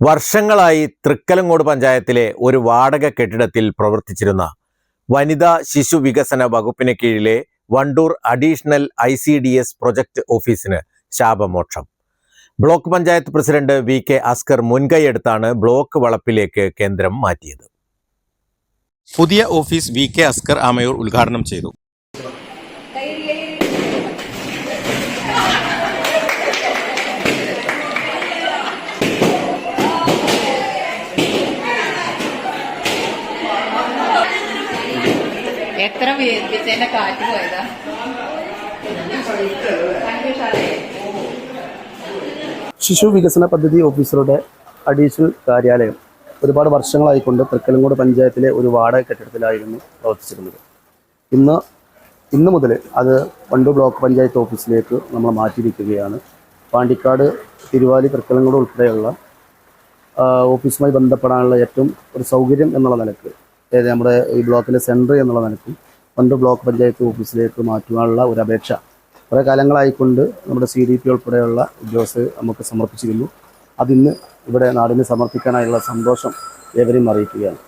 വർഷങ്ങളായി തൃക്കലങ്ങോട് പഞ്ചായത്തിലെ ഒരു വാടക കെട്ടിടത്തിൽ പ്രവർത്തിച്ചിരുന്ന വനിതാ ശിശു വികസന വകുപ്പിന് കീഴിലെ Wandoor additional I C D S project ഓഫീസിന് ശാപമോക്ഷം. Block panchayat president V K Askar മുൻകൈയെടുത്താണ് block വളപ്പിലേക്ക് കേന്ദ്രം മാറ്റിയത്. പുതിയ office V K Askar Amayur ഉദ്ഘാടനം ചെയ്തു. എത്ര വേദിപ്പിച്ചതിന്റെ കാറ്റ് പോയതാ? ശിശു വികസന പദ്ധതി ഓഫീസറുടെ അഡീഷണൽ കാര്യാലയം ഒരുപാട് വർഷങ്ങളായിക്കൊണ്ട് തൃക്കലങ്കോട് പഞ്ചായത്തിലെ ഒരു വാടക കെട്ടിടത്തിലായിരുന്നു പ്രവർത്തിച്ചിരുന്നത്. ഇന്ന് ഇന്ന് മുതൽ അത് വണ്ടൂർ ബ്ലോക്ക് പഞ്ചായത്ത് ഓഫീസിലേക്ക് നമ്മൾ മാറ്റിയിരിക്കുകയാണ് പാണ്ടിക്കാട് തിരുവാലി തൃക്കലങ്കോട് ഉൾപ്പെടെയുള്ള ഓഫീസുമായി ബന്ധപ്പെടാനുള്ള ഏറ്റവും ഒരു സൗകര്യം എന്നുള്ള നിലയ്ക്ക് അതായത് നമ്മുടെ ഈ ബ്ലോക്കിന്റെ സെന്റർ എന്നുള്ള നിലക്കും പണ്ട് ബ്ലോക്ക് പഞ്ചായത്ത് ഓഫീസിലേക്ക് മാറ്റുവാനുള്ള ഒരു അപേക്ഷ. കുറേ കാലങ്ങളായിക്കൊണ്ട് നമ്മുടെ സി ഡി പി ഉൾപ്പെടെയുള്ള ഉദ്യോഗസ്ഥർ നമുക്ക് സമർപ്പിച്ചിരുന്നു. അതിന്ന് ഇവിടെ നാടിന് സമർപ്പിക്കാനായുള്ള സന്തോഷം ഏവരെയും അറിയിക്കുകയാണ്.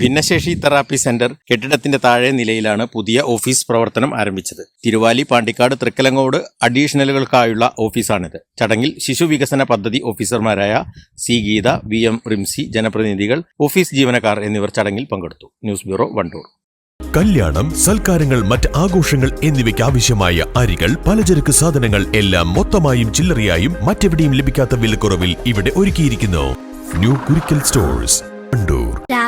ഭിന്നശേഷി തെറാപ്പി സെന്റർ കെട്ടിടത്തിന്റെ താഴെ നിലയിലാണ് പുതിയ ഓഫീസ് പ്രവർത്തനം ആരംഭിച്ചത്. തിരുവാലി പാണ്ടിക്കാട് തൃക്കലങ്ങോട് അഡീഷണലുകൾക്കായുള്ള ഓഫീസാണിത്. ചടങ്ങിൽ ശിശു വികസന പദ്ധതി ഓഫീസർമാരായ C Geetha V M Rimsy ജനപ്രതിനിധികൾ ഓഫീസ് ജീവനക്കാർ എന്നിവർ ചടങ്ങിൽ പങ്കെടുത്തു. News bureau Wandoor. കല്യാണം സൽക്കാരങ്ങൾ മറ്റ് ആഘോഷങ്ങൾ എന്നിവയ്ക്ക് ആവശ്യമായ അരികൾ പലചരക്ക് സാധനങ്ങൾ എല്ലാം മൊത്തമായും ചില്ലറയായും മറ്റെവിടെയും ലഭിക്കാത്ത വിലക്കുറവിൽ ഇവിടെ ഒരുക്കിയിരിക്കുന്നു. New Kurikkal stores.